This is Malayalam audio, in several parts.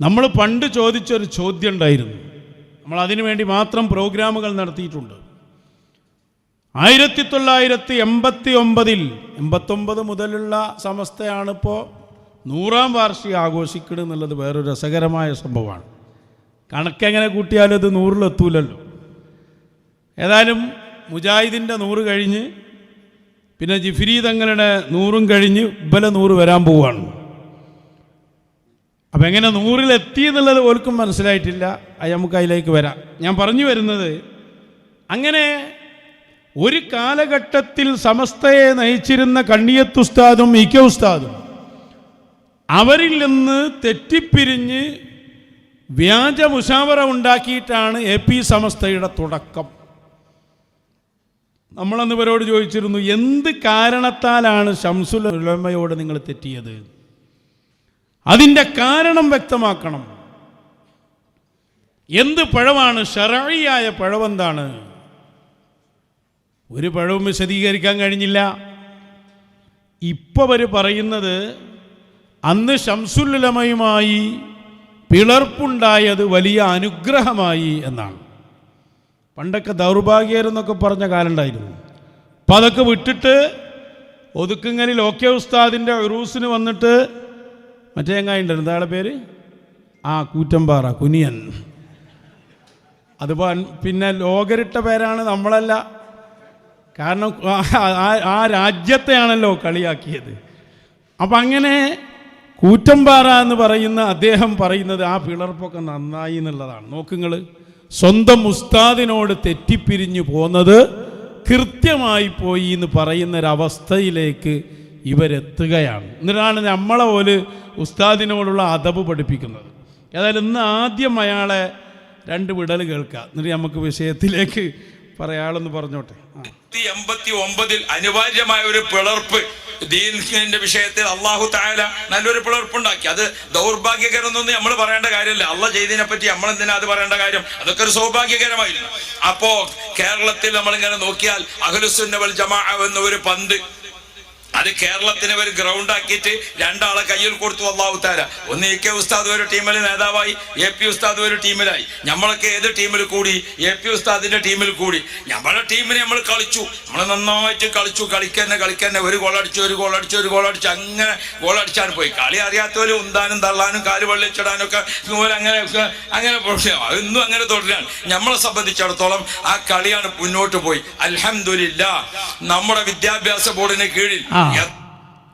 നമ്മൾ പണ്ട് ചോദിച്ചൊരു ചോദ്യം ഉണ്ടായിരുന്നു. നമ്മൾ അതിനു വേണ്ടി മാത്രം പ്രോഗ്രാമുകൾ നടത്തിയിട്ടുണ്ട്. ആയിരത്തി തൊള്ളായിരത്തി എൺപത്തി ഒമ്പതിൽ എൺപത്തൊമ്പത് മുതലുള്ള സമസ്തയാണിപ്പോൾ നൂറാം വാർഷികം ആഘോഷിക്കണം എന്നുള്ളത് വേറൊരു രസകരമായ സംഭവമാണ്. കണക്കെങ്ങനെ കൂട്ടിയാലും അത് നൂറിലെത്തൂലല്ലോ. ഏതായാലും മുജാഹിദിന്റെ നൂറ് കഴിഞ്ഞ് പിന്നെ ജിഫിരി തങ്ങളുടെ നൂറും കഴിഞ്ഞ് ഇബല നൂറ് വരാൻ പോവുകയാണ് അപ്പം എങ്ങനെ നൂറിലെത്തി എന്നുള്ളത് ഓർക്കും മനസ്സിലായിട്ടില്ല. അത് നമുക്ക് അതിലേക്ക് വരാം. ഞാൻ പറഞ്ഞു വരുന്നത് അങ്ങനെ ഒരു കാലഘട്ടത്തിൽ സമസ്തയെ നയിച്ചിരുന്ന കണ്ണിയത്തുസ്താദും ഇ കെ ഉസ്താദും അവരിൽ നിന്ന് തെറ്റിപ്പിരിഞ്ഞ് വ്യാജ മുഷാവറ ഉണ്ടാക്കിയിട്ടാണ് എ പി സമസ്തയുടെ തുടക്കം. നമ്മളന്ന് ഇവരോട് ചോദിച്ചിരുന്നു എന്ത് കാരണത്താലാണ് ഷംസുൽ ഉലമയോട് നിങ്ങൾ തെറ്റിയത്? അതിന്റെ കാരണം വ്യക്തമാക്കണം. എന്ത് പഴമാണ്? ഷറഴിയായ പഴവെന്താണ് ഒരു പഴവും വിശദീകരിക്കാൻ കഴിഞ്ഞില്ല. ഇപ്പോൾ പറയുന്നത് അന്ന് ശംസുല്ലമയുമായി പിളർപ്പുണ്ടായത് വലിയ അനുഗ്രഹമായി എന്നാണ്. പണ്ടൊക്കെ ദൗർഭാഗ്യരെന്നൊക്കെ പറഞ്ഞ കാലം ഉണ്ടായിരുന്നു അപ്പം അതൊക്കെ വിട്ടിട്ട് ഒതുക്കുങ്ങലിൽ ഓക്കെ ഉസ്താദിന്റെ റൂസിന് വന്നിട്ട് മറ്റേ എങ്ങായിട്ടുണ്ടായിരുന്നു എന്താളുടെ പേര്? ആ കൂറ്റമ്പാറ കുനിയൻ. അത് പിന്നെ ലോകരിട്ട പേരാണ് നമ്മളല്ല. കാരണം ആ രാജ്യത്തെയാണല്ലോ കളിയാക്കിയത്. അപ്പം അങ്ങനെ കൂറ്റമ്പാറ എന്ന് പറയുന്ന അദ്ദേഹം പറയുന്നത് ആ പിളർപ്പൊക്കെ നന്നായി എന്നുള്ളതാണ്. നോക്കുങ്ങൾ സ്വന്തം ഉസ്താദിനോട് തെറ്റിപ്പിരിഞ്ഞു പോന്നത് കൃത്യമായി പോയി എന്ന് പറയുന്നൊരവസ്ഥയിലേക്ക് ഇവരെത്തുകയാണ്. എന്നിട്ടാണ് നമ്മളെ പോലെ ഉസ്താദിനോടുള്ള അദബ് പഠിപ്പിക്കുന്നത്. ഏതായാലും ഇന്ന് ആദ്യം അയാളെ രണ്ട് വിടൽ കേൾക്കുക എന്നിട്ട് നമുക്ക് വിഷയത്തിലേക്ക് പറയാളെന്ന് പറഞ്ഞോട്ടെ. എൺപത്തി ഒമ്പതിൽ അനിവാര്യമായ ഒരു പിളർപ്പ് ദീൻഖിന്റെ വിഷയത്തിൽ അള്ളാഹു തായാല നല്ലൊരു പിളർപ്പുണ്ടാക്കി. അത് ദൗർഭാഗ്യകരമെന്നൊന്നും നമ്മൾ പറയേണ്ട കാര്യമല്ല. അള്ള ചെയ്തതിനെ പറ്റി നമ്മൾ എന്തിനാ അത് പറയേണ്ട കാര്യം? അതൊക്കെ ഒരു സൗഭാഗ്യകരമായിരുന്നു. അപ്പോ കേരളത്തിൽ നമ്മളിങ്ങനെ നോക്കിയാൽ അഖലുസുന്നവൽ ജമാ എന്ന ഒരു പന്ത് അത് കേരളത്തിന് ഒരു ഗ്രൗണ്ട് ആക്കിയിട്ട് രണ്ടാളെ കയ്യിൽ കൊടുത്തു അള്ളാഹു താര ഒന്ന് എ കെ ഉസ്താദ് ഒരു ടീമിൽ നേതാവായി എ പി ഉസ്താദ് ഒരു ടീമിലായി. നമ്മളൊക്കെ ഏത് ടീമിൽ കൂടി? എ പി ഉസ്താദിന്റെ ടീമിൽ കൂടി. നമ്മളെ ടീമിനെ നമ്മൾ കളിച്ചു. നമ്മൾ നന്നായിട്ട് കളിച്ചു. കളിക്കന്നെ കളിക്കന്നെ. ഒരു ഗോളടിച്ചു ഒരു ഗോളടിച്ചു ഒരു ഗോളടിച്ചു അങ്ങനെ ഗോളടിച്ചാണ് പോയി. കളി അറിയാത്തവര് ഉന്താനും തള്ളാനും കാൽ വെള്ളിച്ചിടാനൊക്കെ ഇതുപോലെ അങ്ങനെ അങ്ങനെ ഇന്നും അങ്ങനെ തുടരാണ്. നമ്മളെ സംബന്ധിച്ചിടത്തോളം ആ കളിയാണ് മുന്നോട്ട് പോയി. അലഹമില്ല നമ്മുടെ വിദ്യാഭ്യാസ ബോർഡിന് കീഴിൽ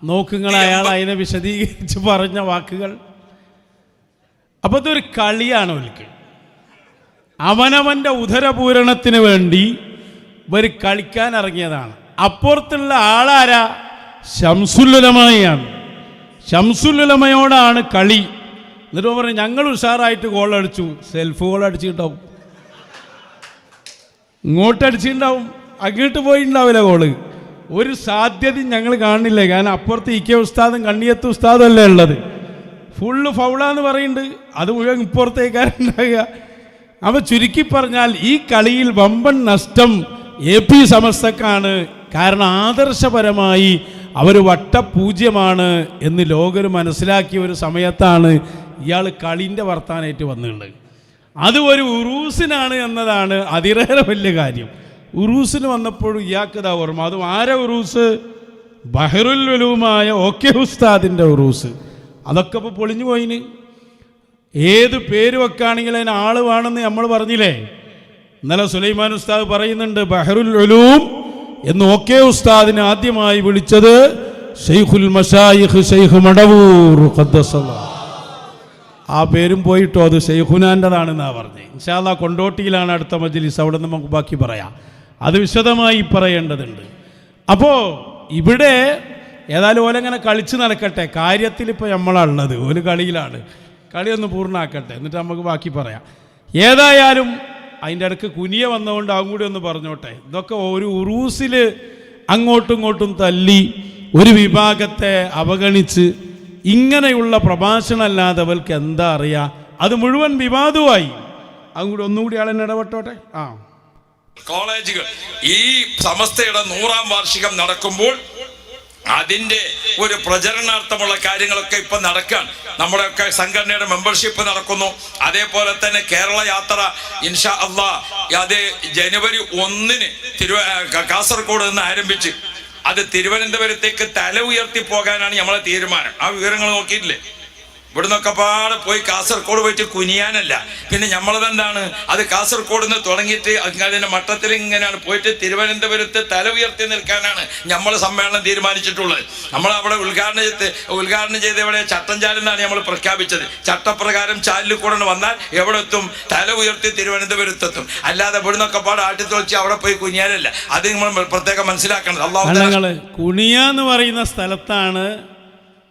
നോക്കുങ്ങൾ അയാൾ അതിനെ വിശദീകരിച്ച് പറഞ്ഞ വാക്കുകൾ. അപ്പൊ ഇതൊരു കളിയാണ് അവർക്ക് അവനവന്റെ ഉദരപൂരണത്തിന് വേണ്ടി ഇവർ കളിക്കാൻ ഇറങ്ങിയതാണ്. അപ്പുറത്തുള്ള ആളാരാ? ശംസുല്ലുലമയാണ്. ശംസുല്ലുലമയോടാണ് കളി. എന്നിട്ട് പറഞ്ഞു ഞങ്ങൾ ഉഷാറായിട്ട് ഗോൾ അടിച്ചു. സെൽഫ് ഗോൾ അടിച്ചിട്ടുണ്ടാവും. ഇങ്ങോട്ട് അടിച്ചിട്ടുണ്ടാവും. അങ്ങോട്ട് പോയിട്ടുണ്ടാവില്ല ഗോൾ ഒരു സാധ്യത ഞങ്ങൾ കാണുന്നില്ലേ. കാരണം അപ്പുറത്ത് ഇ കെ ഉസ്താദും കണ്ണിയത്ത് ഉസ്താദും അല്ലേ ഉള്ളത്? ഫുള്ള് ഫൗളാന്ന് പറയുന്നുണ്ട്. അത് മുഴുവൻ ഇപ്പുറത്തേക്കാരുണ്ടാകുക അപ്പോൾ ചുരുക്കി പറഞ്ഞാൽ ഈ കളിയിൽ വമ്പൻ നഷ്ടം എ പി സമസ്തക്കാണ്. കാരണം ആദർശപരമായി അവർ വട്ടപൂജ്യമാണ് എന്ന് ലോകർ മനസ്സിലാക്കിയ ഒരു സമയത്താണ് ഇയാൾ കളിന്റെ വർത്താനായിട്ട് വന്നിട്ടുള്ളത്. അത് ഒരു ഉറൂസിനാണ് എന്നതാണ് അതിരേറെ വലിയ കാര്യം. ഉറൂസിന് വന്നപ്പോഴും ഇയാൾക്ക് ഓർമ്മ. അതും ആരെ ഉറൂസ്? ബഹറുൽ വലുവുമായ ഓക്കെ ഉസ്താദിന്റെ ഉറൂസ്. അതൊക്കെ ഇപ്പോൾ പൊളിഞ്ഞു പോയിന്. ഏത് പേര് വെക്കുകയാണെങ്കിൽ അതിന് ആൾ വേണമെന്ന് നമ്മൾ പറഞ്ഞില്ലേ? ഇന്നലെ സുലൈമാൻ ഉസ്താദ് പറയുന്നുണ്ട് ബഹറുൽ ഉലൂം എന്ന് ഓക്കെ ഉസ്താദിനെ ആദ്യമായി വിളിച്ചത് ഷെയ്ഖുൽ മഷായിഖ് ഷെയ്ഖ് മടവൂർ ആ പേരും പോയിട്ടോ അത് ഷെയ്ഖുനാന്റെതാണെന്നാണ് പറഞ്ഞത് ഇൻഷാല്ല കൊണ്ടോട്ടിയിലാണ് അടുത്ത മജ്ലിസ്. അവിടെ നമുക്ക് ബാക്കി പറയാം. അത് വിശദമായി പറയേണ്ടതുണ്ട്. അപ്പോൾ ഇവിടെ ഏതായാലും ഓലങ്ങനെ കളിച്ച് നടക്കട്ടെ. കാര്യത്തിൽ ഇപ്പോൾ നമ്മളാണുള്ളത്. ഒരു കളിയിലാണ്. കളി ഒന്ന് പൂർണമാക്കട്ടെ എന്നിട്ട് നമുക്ക് ബാക്കി പറയാം. ഏതായാലും അതിന്റെ ഇടയ്ക്ക് കുനിയ വന്നതുകൊണ്ട് അവൻ കൂടി ഒന്ന് പറഞ്ഞോട്ടെ. ഇതൊക്കെ ഒരു ഉറൂസിൽ അങ്ങോട്ടും ഇങ്ങോട്ടും തല്ലി ഒരു വിഭാഗത്തെ അവഗണിച്ച് ഇങ്ങനെയുള്ള പ്രഭാഷണമല്ലാതെ അവൾക്ക് എന്താ അറിയാ? അത് മുഴുവൻ വിവാദമായി അതും കൂടി ഒന്നുകൂടി ആളെന്നെ ഇടപെട്ടോട്ടെ? ആ. കോളേജുകൾ. ഈ സമസ്തയുടെ നൂറാം വാർഷികം നടക്കുമ്പോൾ അതിന്റെ ഒരു പ്രചരണാർത്ഥമുള്ള കാര്യങ്ങളൊക്കെ ഇപ്പൊ നടക്കാൻ നമ്മുടെയൊക്കെ സംഘടനയുടെ മെമ്പർഷിപ്പ് നടക്കുന്നു. അതേപോലെ തന്നെ കേരള യാത്ര ഇൻഷാ അള്ളാ അത് ജനുവരി ഒന്നിന് തിരുവ കാസർഗോഡ് നിന്ന് ആരംഭിച്ച് അത് തിരുവനന്തപുരത്തേക്ക് തല ഉയർത്തി പോകാനാണ് നമ്മളെ തീരുമാനം. ആ വിവരങ്ങൾ നോക്കിയിട്ടില്ലേ? ഇവിടുന്നൊക്കെ പാടെ പോയി കാസർഗോഡ് പോയിട്ട് കുനിയാനല്ല. പിന്നെ നമ്മളതെന്താണ് അത് കാസർഗോഡ് നിന്ന് തുടങ്ങിയിട്ട് അതിന്റെ മട്ടത്തിൽ ഇങ്ങനെയാണ് പോയിട്ട് തിരുവനന്തപുരത്ത് തല ഉയർത്തി നിൽക്കാനാണ് നമ്മൾ സമ്മേളനം തീരുമാനിച്ചിട്ടുള്ളത്. നമ്മൾ അവിടെ ഉദ്ഘാടനം ചെയ്ത് ഉദ്ഘാടനം ചെയ്ത് ഇവിടെ എവിടെ? ചട്ടഞ്ചാലെന്നാണ് നമ്മൾ പ്രഖ്യാപിച്ചത്. ചട്ടപ്രകാരം ചാലിൽ കൂടെ വന്നാൽ എവിടെ എത്തും തല ഉയർത്തി തിരുവനന്തപുരത്തെത്തും. അല്ലാതെ ഇവിടുന്നൊക്കെ പാടെ ആട്ടിത്തൊളിച്ച് അവിടെ പോയി കുനിയാനല്ല. അത് നമ്മൾ പ്രത്യേകം മനസ്സിലാക്കണം അള്ളാഹു കുനിയ എന്ന് പറയുന്ന സ്ഥലത്താണ്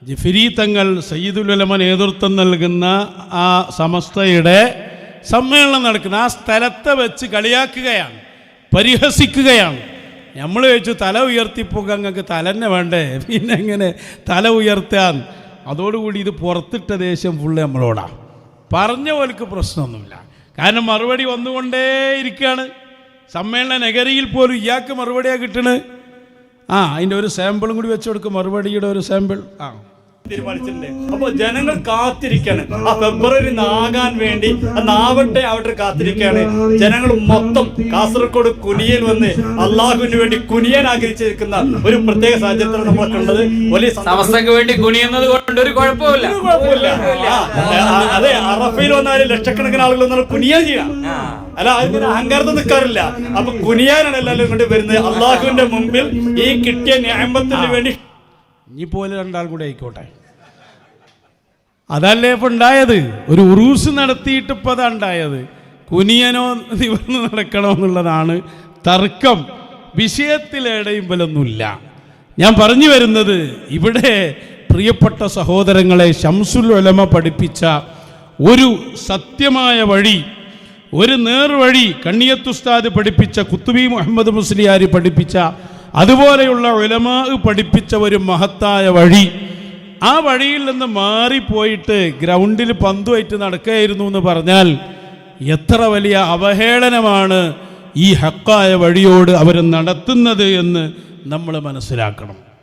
ജിഫിരി തങ്ങൾ സയ്യിദുലമ നേതൃത്വം നൽകുന്ന ആ സമസ്തയുടെ സമ്മേളനം നടക്കുന്ന ആ സ്ഥലത്തെ വെച്ച് കളിയാക്കുകയാണ് പരിഹസിക്കുകയാണ്. നമ്മൾ ചോദിച്ചു തല ഉയർത്തിപ്പോ അങ്ങക്ക് തലന്നെ വേണ്ടേ? പിന്നെ എങ്ങനെ? തല ഉയർത്താൻ. അതോടുകൂടി ഇത് പുറത്തിട്ട ദേഷ്യം ഫുള്ള് നമ്മളോടാണ് പറഞ്ഞ പോലക്ക് പ്രശ്നമൊന്നുമില്ല. കാരണം മറുപടി വന്നുകൊണ്ടേ ഇരിക്കുകയാണ് സമ്മേളന നഗരിയിൽ പോലും ഇയാൾക്ക് മറുപടിയാണ് കിട്ടണത് ആ അതിന്റെ ഒരു സാമ്പിളും കൂടി വെച്ച് കൊടുക്കും. മറുപടിയുടെ ഒരു സാമ്പിൾ ആ. തീരുമാനിച്ചിട്ടുണ്ട്. അപ്പൊ ജനങ്ങൾ കാത്തിരിക്കാണ്. ആ ഫെബ്രുവരി നാകാൻ വേണ്ടി നാവട്ടെ അവിടെ കാത്തിരിക്കാണ് ജനങ്ങൾ മൊത്തം കാസർഗോഡ് കുനിയൽ വന്ന് അള്ളാഹുവിന് വേണ്ടി കുനിയാൻ ആഗ്രഹിച്ചിരിക്കുന്ന ഒരു പ്രത്യേക സാഹചര്യത്തിലാണ് നമ്മൾ കണ്ടത്. വലിയ സമസ്തക്ക് വേണ്ടി കുനിയുന്നത് കൊണ്ട് ഒരു കുഴപ്പമില്ല അതെ അറഫയിൽ വന്നാലും ലക്ഷക്കണക്കിന് ആളുകൾ വന്നാൽ കുനിയാ ചെയ്യാം അല്ല അതിന് അഹങ്കാരത്തിൽ നിൽക്കാറില്ല. അപ്പൊ കുനിയാനാണ് എല്ലാവരും കൊണ്ട് വരുന്നത്. അള്ളാഹുവിന്റെ മുമ്പിൽ ഈ കിട്ടിയ ന്യായത്തിന് വേണ്ടി ഇനി പോലെ രണ്ടാൾ കൂടെ ആയിക്കോട്ടെ. അതല്ലേ ഇപ്പം ഉണ്ടായത്? ഒരു ഉറൂസ് നടത്തിയിട്ട് ഇപ്പൊ അതാ ഉണ്ടായത്. കുനിയനോ നിവർന്ന് നടക്കണോ എന്നുള്ളതാണ് തർക്കം. വിഷയത്തിലേടയുമ്പലൊന്നുമില്ല ഞാൻ പറഞ്ഞു വരുന്നത് ഇവിടെ പ്രിയപ്പെട്ട സഹോദരങ്ങളെ ശംസുൽ ഒലമ പഠിപ്പിച്ച ഒരു സത്യമായ വഴി ഒരു നേർവഴി കണ്ണിയത്തുസ്താദ് പഠിപ്പിച്ച കുത്തുബി മുഹമ്മദ് മുസ്ലിയാർ പഠിപ്പിച്ച അതുപോലെയുള്ള ഉലമാ പഠിപ്പിച്ച ഒരു മഹത്തായ വഴി. ആ വഴിയിൽ നിന്ന് മാറിപ്പോയിട്ട് ഗ്രൗണ്ടിൽ പന്തുമായിട്ട് നടക്കുകയായിരുന്നു എന്ന് പറഞ്ഞാൽ എത്ര വലിയ അവഹേളനമാണ് ഈ ഹക്കായ വഴിയോട് അവർ നടത്തുന്നത് എന്ന് നമ്മൾ മനസ്സിലാക്കണം.